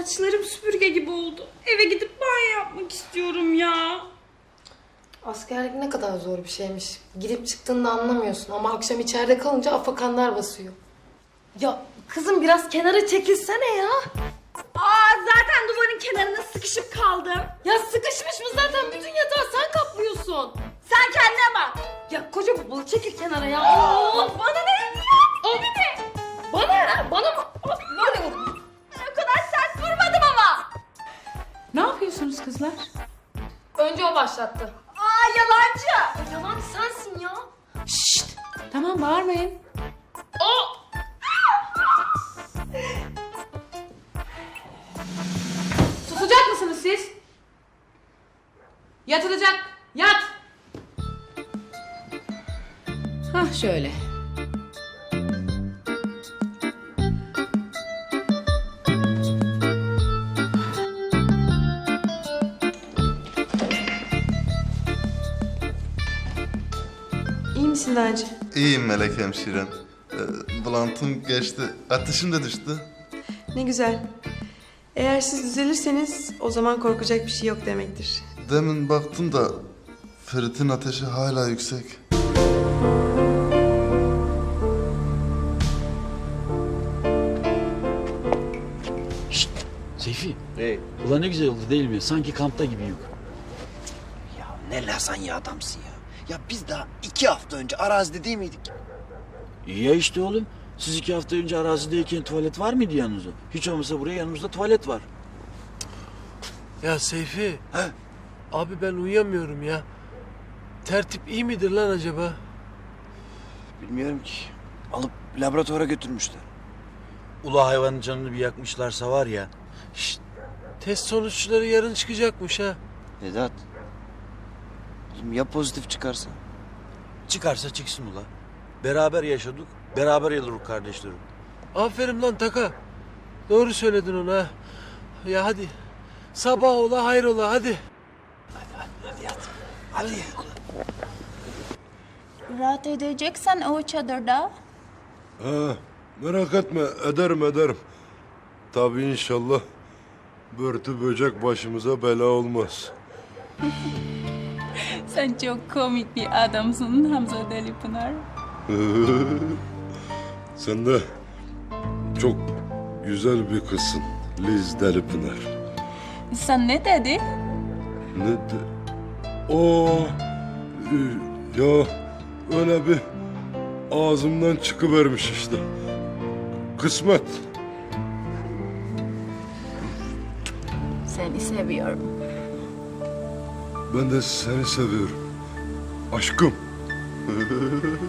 Saçlarım süpürge gibi oldu. Eve gidip banyo yapmak istiyorum ya. Askerlik ne kadar zor bir şeymiş. Girip çıktığında anlamıyorsun ama akşam içeride kalınca afakanlar basıyor. Ya kızım biraz kenara çekilsene ya. Aa zaten duvarın kenarına sıkışıp kaldım. Ya sıkışmış mı zaten bütün yatağı sen kaplıyorsun. Sen kendine bak. Ya koca babalı çekil kenara ya. Of, kızlar? Önce o başlattı. Aa yalancı. Yalan sensin ya. Şşt! Tamam bağırmayın. Susacak mısınız siz? Yatılacak. Yat! Hah şöyle. Misin Naci? İyiyim Melek hemşirem. Ee, bulantım geçti. Ateşim de düştü. Ne güzel. Eğer siz düzelirseniz o zaman korkacak bir şey yok demektir. Demin baktım da Ferit'in ateşi hala yüksek. Seyfi. Ulan ne güzel oldu değil mi? Sanki kampta gibiyim. Ya ne lazanya adamsın ya. Ya biz daha iki hafta önce arazide değil miydik? İyi ya işte oğlum. Siz iki hafta önce arazideyken tuvalet var mıydı yanınızda? Hiç olmazsa buraya yanımızda tuvalet var. Ya Seyfi. He? Abi ben uyuyamıyorum ya. Tertip iyi midir lan acaba? Bilmiyorum ki. Alıp laboratuvara götürmüşler. Ula hayvanın canını bir yakmışlarsa var ya. Şşt. Test sonuçları yarın çıkacakmış ha. Vedat. Oğlum ya pozitif çıkarsa? Çıkarsa çıksın ula. Beraber yaşadık, beraber yılırız kardeşlerim. Aferin lan Taka. Doğru söyledin ona. Ya hadi. Sabah ola hayrola hadi. Hadi. Rahat edeceksen o çadırda. Ha, merak etme ederim ederim. Tabii inşallah börtü böcek başımıza bela olmaz. Sen çok komik bir adamsın Hamza Delipınar. Sen de çok güzel bir kızsın Liz Delipınar. Sen ne dedi? Ne de... Oo, e, ya öyle bir ağzımdan çıkıvermiş işte. Kısmet. Seni seviyorum. Ben de seni seviyorum. Aşkım.